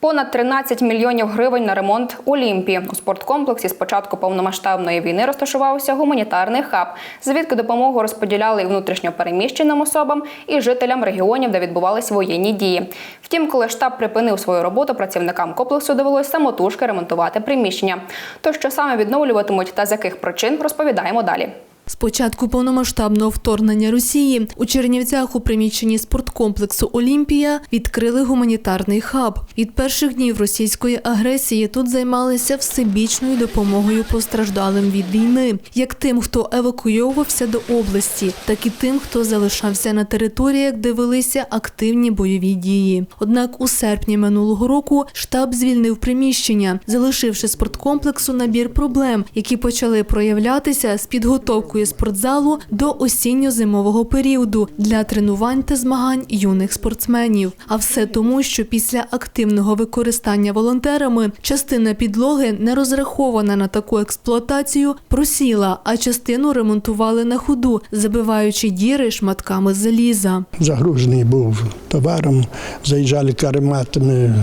Понад 13 мільйонів гривень на ремонт Олімпії. У спорткомплексі з початку повномасштабної війни розташувався гуманітарний хаб, звідки допомогу розподіляли і внутрішньо переміщеним особам, і жителям регіонів, де відбувались воєнні дії. Втім, коли штаб припинив свою роботу, працівникам комплексу довелось самотужки ремонтувати приміщення. То що саме відновлюватимуть та з яких причин, розповідаємо далі. З початку повномасштабного вторгнення Росії у Чернівцях у приміщенні спорткомплексу Олімпія відкрили гуманітарний хаб. Від перших днів російської агресії тут займалися всебічною допомогою постраждалим від війни, як тим, хто евакуйовувався до області, так і тим, хто залишався на територіях, де велися активні бойові дії. Однак у серпні минулого року штаб звільнив приміщення, залишивши спорткомплексу набір проблем, які почали проявлятися з підготовкою спортзалу до осінньо-зимового періоду для тренувань та змагань юних спортсменів. А все тому, що після активного використання волонтерами частина підлоги, не розрахована на таку експлуатацію, просіла, а частину ремонтували на ходу, забиваючи діри шматками заліза. загружений був товаром, заїжджали карематами,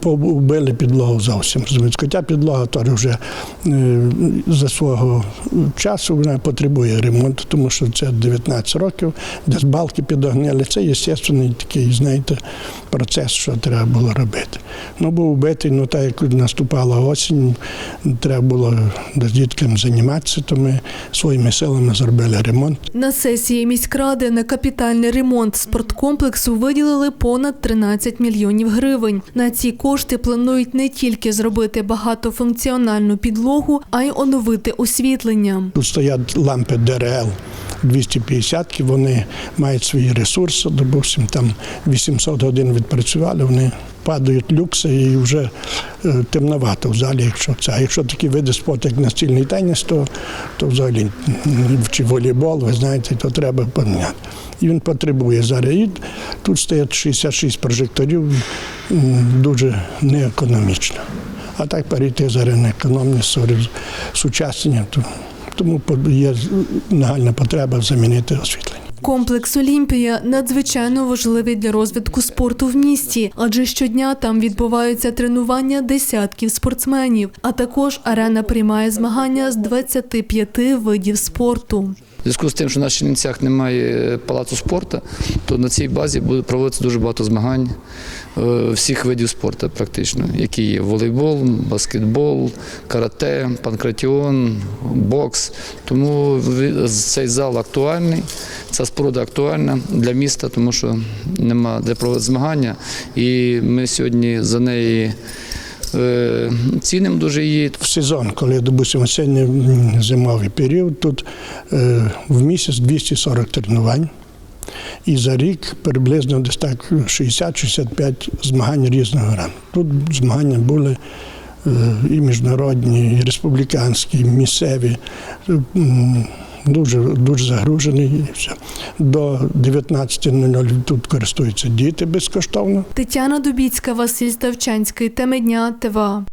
побили підлогу зовсім. розумієте. Хоча підлога теж вже е, за свого часу вона потребує ремонту, тому що це 19 років, десь балки підогнили. Це естественний такий, знаєте, процес, що треба було робити. Ну, був вбитий, ну так як наступала осінь, треба було з дітками займатися, то ми своїми силами зробили ремонт. На сесії міськради на капітальний ремонт спорткомплексу виділили понад 13 мільйонів гривень. На ці кошти планують не тільки зробити багатофункціональну підлогу, а й оновити освітлення. Тут стоять лампи ДРЛ 250, вони мають свої ресурси, допустим, там 800 годин відпрацювали, вони падають люкси і вже е, темновато в залі, якщо це. А якщо такі види спорту, як настільний теніс, то, то взагалі чи волейбол, ви знаєте, то треба поміняти. І він потребує зараз. І тут стоять 66 прожекторів, дуже неекономічно. А так перейти зараз на економні сучасні, то тому є нагальна потреба замінити освітлення. Комплекс Олімпія надзвичайно важливий для розвитку спорту в місті, адже щодня там відбуваються тренування десятків спортсменів. А також арена приймає змагання з 25 видів спорту. В зв'язку з тим, що на Чернівцях немає палацу спорту, то на цій базі буде проводитися дуже багато змагань е, всіх видів спорту, практично, які є волейбол, баскетбол, карате, панкратіон, бокс. Тому цей зал актуальний, ця споруда актуальна для міста, тому що нема де проводити змагання. І ми сьогодні за неї е, цінимо дуже її. В сезон, коли допустимо, осінньо зимовий період, тут е, в місяць 240 тренувань. І за рік приблизно десь так 60-65 змагань різного ранку. Тут змагання були е, і міжнародні, і республіканські, і місцеві. Дуже, дуже загружений і все. До 19.00 тут користуються діти безкоштовно. Тетяна Дубіцька, Василь Ставчанський, теми дня ТВА.